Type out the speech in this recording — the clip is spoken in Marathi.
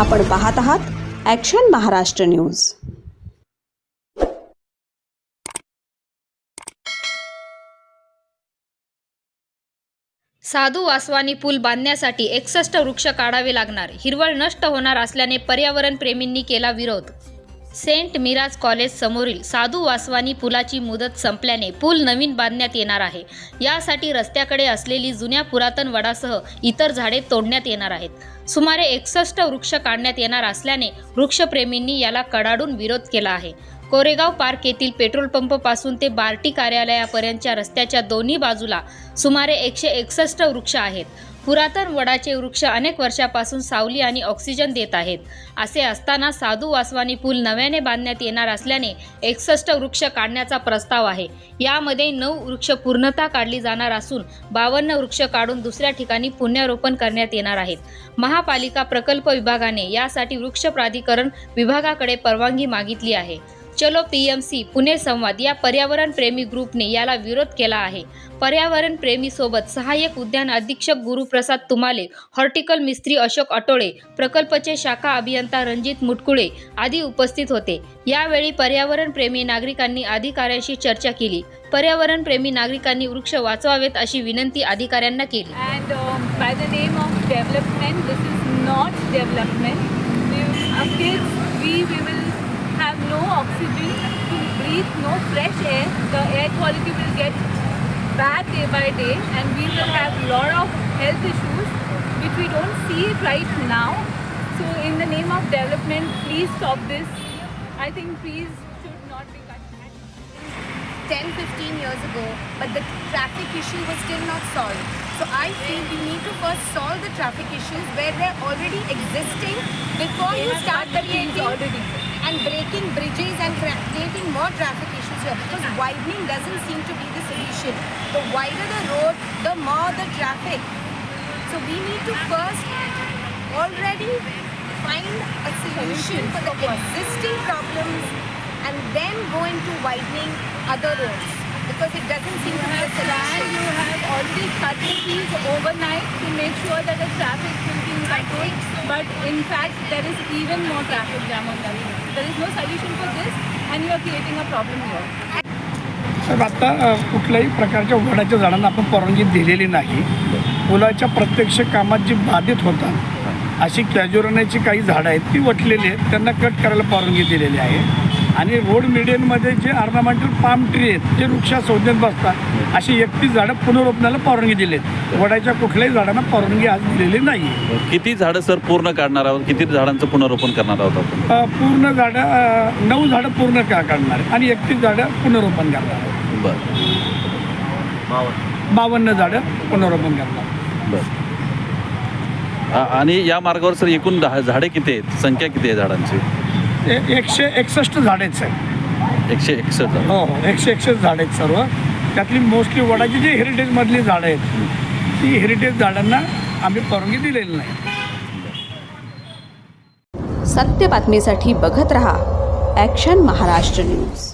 आपण पाहत आहात ॲक्शन महाराष्ट्र न्यूज साधू वासवानी पूल बांधण्यासाठी एकसष्ट वृक्ष काढावे लागणार. हिरवळ नष्ट होणार असल्याने पर्यावरण प्रेमींनी केला विरोध. सेंट मिराज कॉलेज समोरील साधू वासवानी पुलाची मुदत संपल्याने पूल नवीन बांधण्यात येणार आहे. यासाठी रस्त्याकडे असलेली जुन्या पुरातन वडासह इतर झाडे तोडण्यात येणार आहेत. सुमारे एकसष्ट वृक्ष काढण्यात येणार असल्याने वृक्षप्रेमींनी याला कडाडून विरोध केला आहे. कोरेगाव पार्क येथील पेट्रोल पंपपासून ते बार्टी कार्यालयापर्यंतच्या रस्त्याच्या दोन्ही बाजूला सुमारे एकशे एकसष्ट वृक्ष आहेत. पुरातन वडाचे वृक्ष अनेक वर्षापासून सावली आणि ऑक्सिजन देत आहेत. असे असताना साधू वासवानी पूल नव्याने बांधण्यात येणार असल्याने एकसष्ट वृक्ष काढण्याचा प्रस्ताव आहे. यामध्ये नऊ वृक्ष पूर्णतः काढली जाणार असून बावन्न वृक्ष काढून दुसऱ्या ठिकाणी पुण्यारोपण करण्यात येणार आहेत. महापालिका प्रकल्प विभागाने यासाठी वृक्ष प्राधिकरण विभागाकडे परवानगी मागितली आहे. चलो पीएमसी पुणे संवाद या पर्यावरण प्रेमी ग्रुपने याला विरोध केला आहे. पर्यावरण प्रेमी सोबत सहाय्यक उद्यान अधीक्षक गुरुप्रसाद तुमाले हॉर्टिकल मिस्त्री अशोक अटोळे प्रकल्पचे शाखा अभियंता रणजित मुटकुळे आदी उपस्थित होते. यावेळी पर्यावरण प्रेमी नागरिकांनी अधिकाऱ्यांशी चर्चा केली. पर्यावरण प्रेमी नागरिकांनी वृक्ष वाचवावेत अशी विनंती अधिकाऱ्यांना केली. And development by the fresh air the air quality will get bad day by day and we will have a lot of health issues which we don't see right now. So in the name of development please stop this. I think trees should not be cut. 10 15 years ago, but the traffic issue was still not solved. So I feel we need to first solve the traffic issues where they're already existing before you start creating and breaking bridges and creating more traffic issues because widening doesn't seem to be the solution. The wider the road, the more the traffic. So we need to first already find a solution for the existing problems and then go into widening other roads because it doesn't seem to be a solution. you have already cut the trees overnight to make sure that the traffic will be in. But in fact, there is even more traffic jam on that road. There is no solution for this, and you साहेब आता कुठल्याही प्रकारच्या वडाच्या झाडांना आपण परवानगी दिलेली नाही. पुलाच्या प्रत्यक्ष कामात जी बाधित होतात अशी कॅज्युरण्याची काही झाडं आहेत ती वटलेली आहेत त्यांना कट करायला परवानगी दिलेली आहे. आणि रोड मिडियनमध्ये जे ऑर्नामेंटल पाम ट्री आहेत जे वृक्षा संज्ञेत बसतात. अशी एकतीस झाडं पुनरोपणाला परवानगी दिली आहेत वडाच्या कुठल्याही झाडांना परवानगी आज दिलेली नाही. किती झाडं सर पूर्ण काढणार आहोत? किती झाडांचं पुनरोपण करणार आहोत आपण? पूर्ण झाडं नऊ झाडं पूर्ण का काढणार? आणि एकतीस झाडं पुनरोपण करणार आहोत. बरं. बावन्न झाडं पुनरोपण करणार. बरं. आणि या मार्गावर सर एकूण दहा झाडे किती आहेत? संख्या किती आहे झाडांची? एकशे एकसष्ट झाडं आहेत. साहेब एकशे एकसष्ट. हो हो एकशे एकसष्ट झाडं आहेत सर्व. त्यातली मोस्टली वडाची जी हेरिटेजमधली झाडं आहेत ती हेरिटेज झाडांना आम्ही परवानगी दिलेली नाही. सत्य बातमीसाठी बघत रहा ॲक्शन महाराष्ट्र न्यूज